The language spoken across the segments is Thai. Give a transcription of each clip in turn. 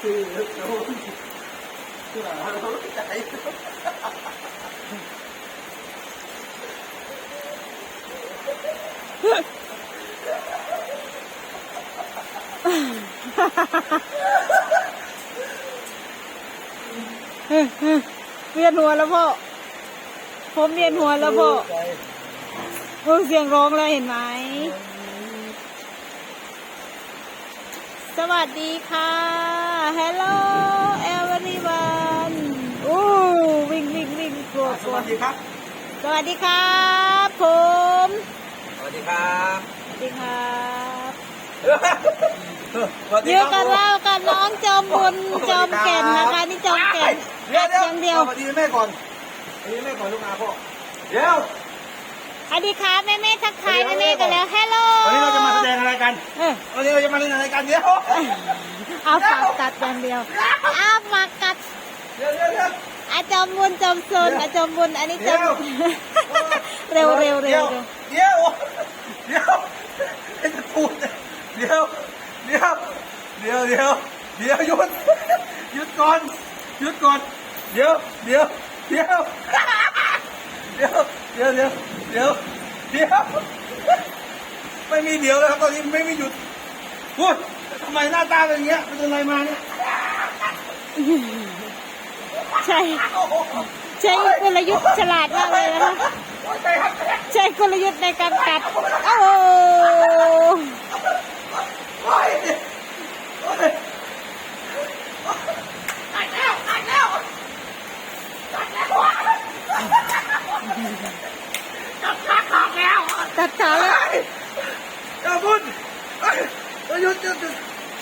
คือโดนคือเราใจเวียนหัวแล้วพ่อ ผมเวียนหัวแล้วพ่อเออเสียงร้องแล้วเห็นไหม สวัสดีค่ะ Hello everyone อู้วิ่งวิ่งวิ่งกลัวสกลัววัสดีครับ สวัสดีครับผมสวัสดีครับสวัสดีครับสวัสอดียู่ครักับเรากับน้องจอมบุญจอมแก่นนะคะนี่จอมแก่นเดี๋ยวอัดอย่างเดียว สวัสดีแม่ก่อนสวัสดีแม่ก่อนลูกอาพ่อเดี๋ยวส วัสดีครับแม่แม่ๆทักทายแม่แม่ๆกันแล้ว Hello วันนี้เราจะมาแสดงอะไรกันเออวันนี้เราจะมาเล่นอะไรกันเดี๋ยวเอาปากกัดอย่างเดียวเอาปากกัดเดี๋ยวเดี๋ยวเดี๋ยวอาจอมบุญจอมซนอาจอมบุญอันนี้จอมเดี๋ยวเร็วเร็วเร็วเดี๋ยวเดี๋ยวเดี๋ยวจะพูดเดี๋ยวเดี๋ยวเดี๋ยวเดี๋ยวเดี๋ยวหยุดหยุดก่อนหยุดก่อนเดี๋ยวเดี๋ยวเดี๋ยวเดี๋ยวเดี๋ยวเดี๋ยว เดี๋ยวเดี๋ยวไม่มีเดี๋ยวแล้วครับตอนนี้ไม่มีหยุดพูดทำไมหน้าตาเป็นอย่างเงี้ยเป็นอะไรมาเนี่ยใช่ใช้กลยุทธ์ฉลาดมากเลยนะคะใจหักใจหักใช้กลยุทธ์ในการกัดโอ้โห โอ้ยโอ้ยตายแล้วตายแล้วตายแล้วจับขาขาแล้ว ตัดขาแล้วอย่าพูดเอ้ยเอ้ยหยุดหยุดหยุด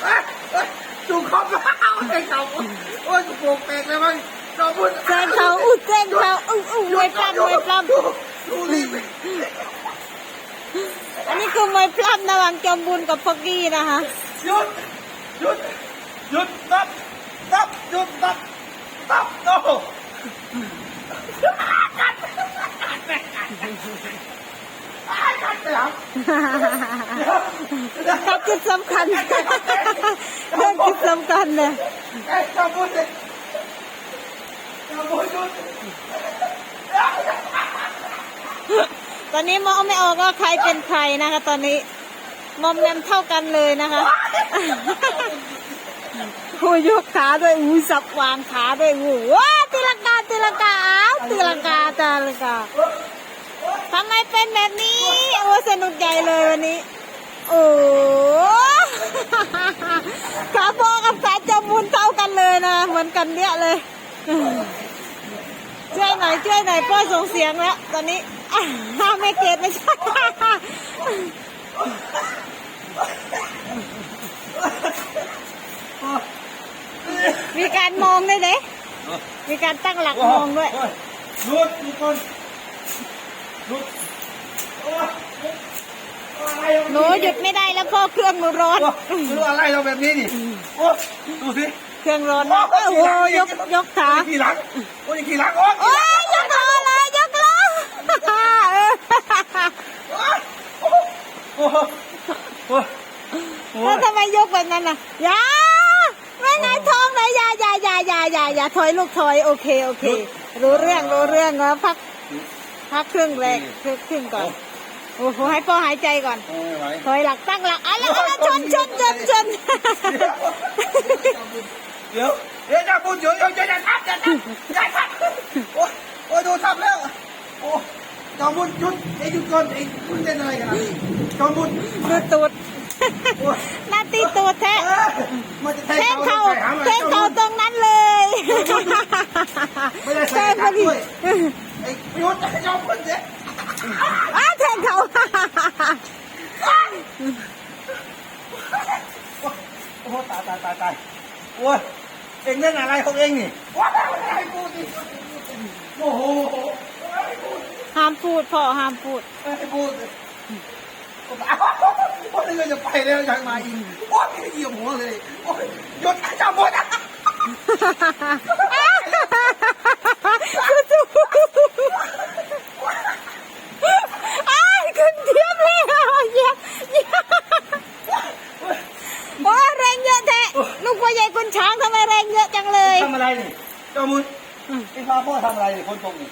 เอ้ยเอ้ยจูบคอมแล้วไอ้เขาโอ้ยโปกแตกเลยมั้งอย่าพูดแซงเขาอุ้ยแซงเขาอุ้ยอุ้ยมวยปล้ำมวยปล้ดูดูรีบำอันนี้คือมวยปล้ำระหว่างจอมบุญกับพอกกี้นะคะหยุดหยุดหยุดตับตับหยุดตับตับโต กัดจุดสำคัญเรื่องจุดสำคัญเลยไอ้ขบวนเลยขบวนหยุดตอนนี้มองไม่ออกว่าใครเป็นใครนะคะ ตอนนี้มอมแมมเท่ากันเลยนะคะหูยกขาด้วยหูสับวางขาด้วยหูว้าตีลังกาตีลังกาอ้าวตีลังกาตีลังกาทำไมเป็นแบบนี้โอ้สนุกใหญ่เลยวันนี้ โอ้ขาโบกับขาจมูนเท่ากันเลยนะ เหมือนกันเนี่ยเลยช่วยหน่อยช่วยหน่อยพ่อส่งเสียงแล้ว ตอนนี้อ่าไม่เกตไม่ใช่มีการมองด้วยเด้มีการตั้งหลักมองด้วยหยุดทุกคนหยุด หนูหยุดไม่ได้แล้วพ่อเครื่องหนูร้อน ไม่รู้อะไรเราแบบนี้ดิโอ้ดูสิเครื่องร้อนมากโอ้โหยกยกขาขี่หลังโอ้ยขี่หลังโอ้ยโอ้ยยกล้อเลยยกล้อเออโอ้โหโอ้โหแล้วทำไมยกแบบนั้นน่ะอย่าไม่ไงท้องเลยอย่าอย่าอย่าอย่าอย่าอย่าถอยลูกถอยโอเคโอเค รู้เรื่องรู้เรื่องแล้วพักพักเครื่องแรกเครื่องเครื่องก่อน โอ้โหให้พ่อหายใจก่อนไม่ไหวถอยหลักตั้งหลักอะแล้วแล้วชนชนชนชนเดี๋ยวเดี๋ยวจะพูดเดี๋ยวเดี๋ยวจะทับจะทับจะทับโอ้ยโอ้ยโดนทับแล้วโอ้จอมบุญหยุดไอ้หยุดก่อนไอ้คุณเล่นอะไรกันนะจอมบุญดูตูดหน้าตีตูดแท้เออมันจะแทแทงงเขาเขาแทงเขาตรงนั้นเลยไม่ได้แทใส่งพกัอนดีด้วยไอ้พิยุทธ์จอมบุญเนี่ย อ้าแทงเขาโอ้โหตายตายตายตายโอ้ยเอ็งเล่นอะไรของเอ็งนี่ว้าวไอ้กูดิโอ้โหห้ามพูดพ่อห้ามพูดไอ้กูดิโอ้ยนี่ก็จะไปแล้วยังมาอีกโอ้ยเหยียบหัวเลยโอ้ยหยุดจอมบุญอ้าย ขึ้นเทียบเลยอะเยี่โอ้แรงเยอะแท้ลูกพ่อใหญ่คุณช้างทำไมแรงเยอะจังเลยทำอะไรนี่เจ้ามุนไอ้ฟ้าพ่อทำอะไรคนตกนี่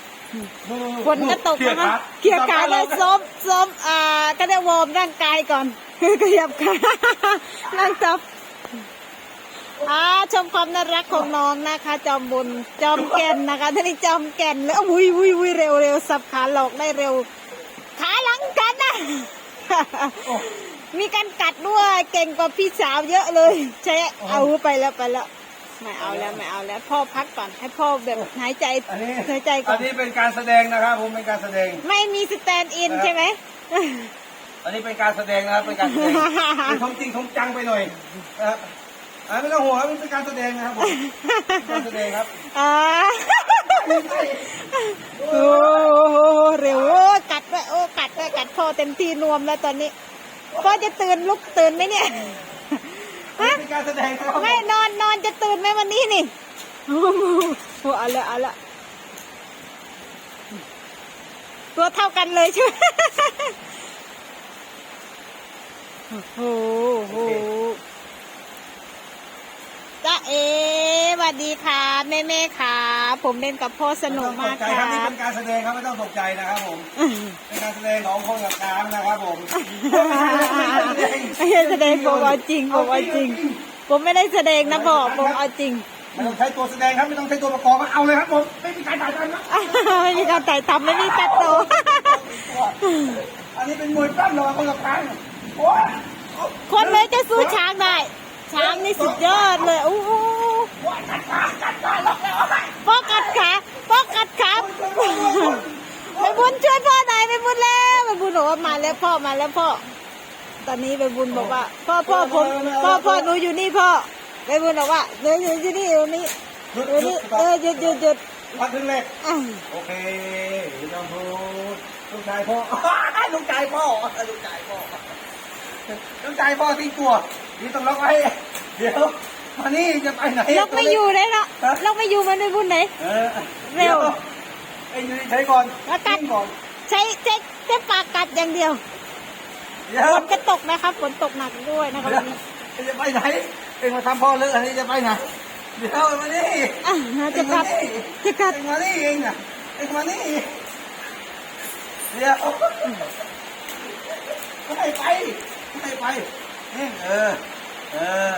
คนก็ตกนะเขี่ยขาเลยซ้อมซ้อมอ่าก็ได้วอร์มร่างกายก่อนเขยับขานั่งจับอ่าชมความน่ารักของน้องนะคะ จอมบุญจอมแก่นนะคะท่านี้จอมแก่นแล้วอุ้ยอุ้ยอุ้ยเร็วเร็วสับขาหลอกได้เร็ว มีการกัดด้วยเก่งกว่าพี่สาวเยอะเลย ใช่เอาไปแล้วไปแล้วไม่เอาแล้วไม่เอาแล้วพ่อพักก่อนให้พ่อแบบหายใจอันนี้หายใจก่อัอนนนี้เป็นการแสดงนะครับผมเป็นการแสดง ไม่มีสแตนด์อินใช่ไหมอันนี้เป็นการแสดงนะครับเป็นการแสดงเป็นทงจริงทงจังไปหน่อยนะครับอ่าไม่ต้องห่วงครับมันเป็นการแสดงนะครับผมการแสดงครับอ่าโอ้โหเร็วโอ้กัด ด้วยโอ้กัดด้วยกัดพ่อเต็มที่นวมแล้วตอนนี้พ่อจะตื่นลุกตื่นไหมเนี่ยอันฮะนี้เป็นการแสดงนะครับไม่นอนนอนจะตื่นไหมวันนี้นี่โอ้โหเอาละเอาละตัวเท่ากันเลยใช่ไหมโอ้โหโอ้โห จ้าเอสวัสดีค่ะ แม่แม่ค่ะ ผมเล่นกับพ่อสนุกมากไต้องตใจคครับนี่รัเป็บนการแสดงครับไม่ต้องตกใจนะครับผม เป็นการแสดงของคนกับช้างนะครับผมไม่ใช่แสดงผมเอาจริงผมเอาจริง ผมไม่ได้แสดงนะพ่อผมเอาจริงไม่ต้องใช้ตัวแสดงครับไม่ต้องใช้ตัวประกอบเอาเลยครับผมไม่มีการถ่ายทำนะไม่มีการถ่ายทำไม่มีตัดต่ออันนี้เป็นมวยปั้มระหว่างคนกับช้างโอ้ยคนเลยจะสู้ช้างได้ ช้างนี่สุดยอดเลยโอ้โหโอ้ยกัดขากัดขาล็อกแล้วพ่อกัดขาพ่อกัดขาไปบุญช่วยพ่อหน่อยไปบุญแล้วไปบุญบอกว่ามาแล้วพ่อมาแล้วพ่อ ตอนนี้ไปบุญบอกว่า พ่อพ่อผมพ่อพ่อหนูอยู่นี่พ่อไปบุญบอกว่าเดี๋ยวอยู่ที่นี่อยู่นี่หยุดอยู่หยุนี่ดเออหยุดหยุดหยุดพักถึงแรกอะโอเคไม่ต้องพูดลูกชายพ่อลูกชายพ่อลูกชายพ่อลูกชายพ่อทิ้งตัว นี่ต้องล็อกไว้ เดี๋ยวมานี่จะไปไหนล็อกไม่อยู่เลยเนาะล็อกไม่อยู่มันไปบุญไหนเออเร็วไอ้ยูนี่ใช้ก่อนแล้วกัดทิ้งก่อน ใช้ใช้ใช้ปากกัดอย่างเดียวเดี๋ยวฝนจะตกนะครับฝนตกหนักด้วยนะครับวันนี้เดี๋ยวจะไปไหนเอ็งมาทำพ่อเลิกอันนี้จะไปไหนเดี๋ยวมานี่อะจะกัดจะกัดเอ็งมานี่เองน่ะเอ็งมานี่เดี๋ยวไม่ไปไม่ไป เออ เออ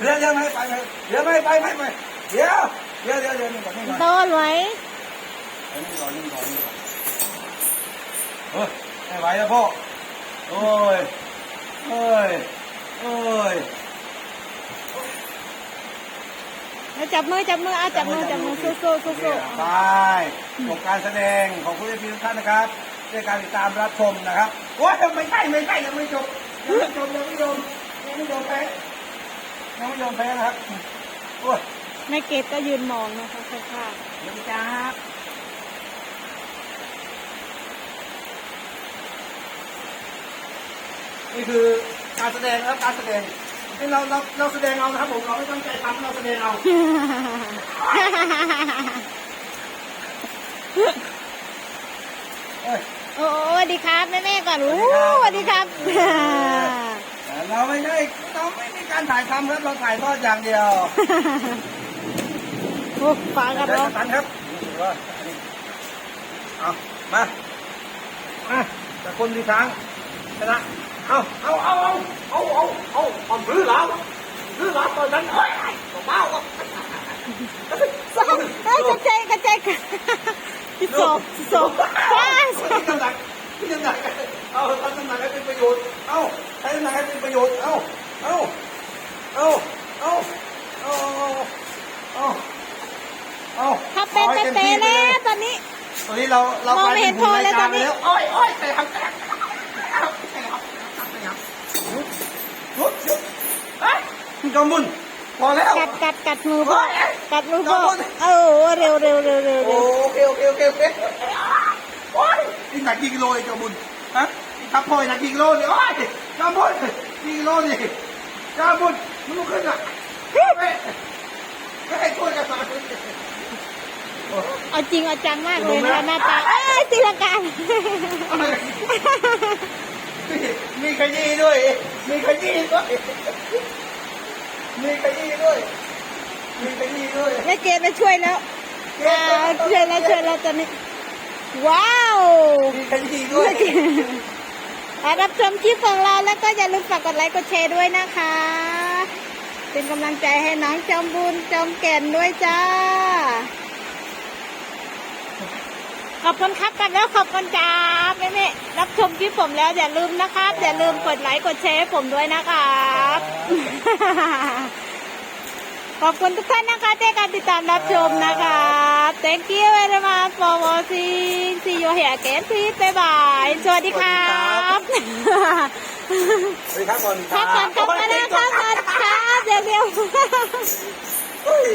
เดี๋ยวเดี๋ยวไม่ไปไม่เดี๋ยวไม่ไปไม่ไปเดี๋ยวเดี๋ยวเดี๋ยวเดี๋ยวนี่ก่อนนี่ก่อนโดนไว้นี่ก่อนนี่ก่อนนี่ก่อนเฮ้ยไม่ไหวแล้วพ่อโอ้ยโอ้ยโอ้ยจับมือจับมืออะจับมือจับมือสู้สู้สู้สู้ไปจบการแสดงของผู้เล่นทุกท่านนะครับด้วยการติดตามรับชมนะครับโอ้ยไม่ใช่ไม่ใช่ยังไม่จบ ยังไม่จบยังไม่ยอมยังไม่ยอมแพ้ยังไม่ยอมแพ้นะครับโอ้ยแม่เกดก็ยืนมองนะคะข้างเดี๋ยวจ้านี่คือการแสดงนะครับการแสดงนี่เราเราเราแสดงเอานะครับผมเราไม่ตั้งใจทำเราแสดงเอาๆเอ้ย โอ้สวัสดีครับแม่แม่ก่อนอู้สวัสดีครับ เราไม่ใช่เราไม่มีการถ่ายทำครับเราถ่ายทอดอย่างเดียวโอ้ฝากับเดี๋ยวเราสตันครับรู้สึกว่าเอามามาแต่คนดีช้างชนะเอาเอาเอาเอาเอาเอาเอาเอารื้อหลาวรื้อหลาวตอนนั้นเฮ้ยเบาสองเอ้ยกระจายกระจายกันสิบสองสิบสอง โยชน์ เอาใช้น้ำหนักให้เป็นประโยชน์ เอาเอาเอาเอาเอาเอาเอาถ้าเป็นเป๊ะๆแล้วตอนนี้ ตอนนี้เราเรามองไม่เห็นพอแล้วตอนนี้โอ้ยโอ้ยใส่ทำแตกใส่ครับใส่ครับยุบยุบยุบเฮ้ยจอมบุญพอแล้วกัดกัดกัดมือพ่อกัดมือพ่อโอ้โหเร็วเร็วเร็วเร็วโอเร็วเคโอเคโอเคโอเคโอ้ยนี่หนักกี่กิโลเองจอมบุญฮะ ทับพลอยหนักกี่กิโลนี่โอ้ยจอมบุญกี่กิโลนี่จอมบุญมึงลุกขึ้นอะเฮ้ยเฮ้ยช่วยกันมาเอาจริงเอาจังมากเลยนะหน้าตาเอ้ยตีลังกามีขยี้ด้วย มีขยี้ด้วย มีขยี้ด้วย มีขยี้ด้วยแม่เกดมาช่วยแล้วช่วยแล้วช่วยแล้วตอนนี้ ว้าว มีขยี้ด้วย อะรับชมคลิปของเราแล้วก็อย่าลืมฝากกดไลค์กดแชร์ด้วยนะคะ เป็นกำลังใจให้น้องจอมบุญจอมแก่นด้วยจ้า ขอบคุณครับกันแล้วขอบคุณจ้าแม่แม่รับชมคลิปผมแล้วอย่าลืมนะครับ อย่าลืมกดไลค์กดแชร์ผมด้วยนะครับ ขอบคุณทุกท่านนะคะที่การติดตามรับชมนะคะ Thank you very much for watching See you here again please bye bye สวัสดีครับสวัสดีครับก่อนครับก่อนครับมาแล้วครับก่อนครับเดี๋ยวเดี๋ยวเฮ้ย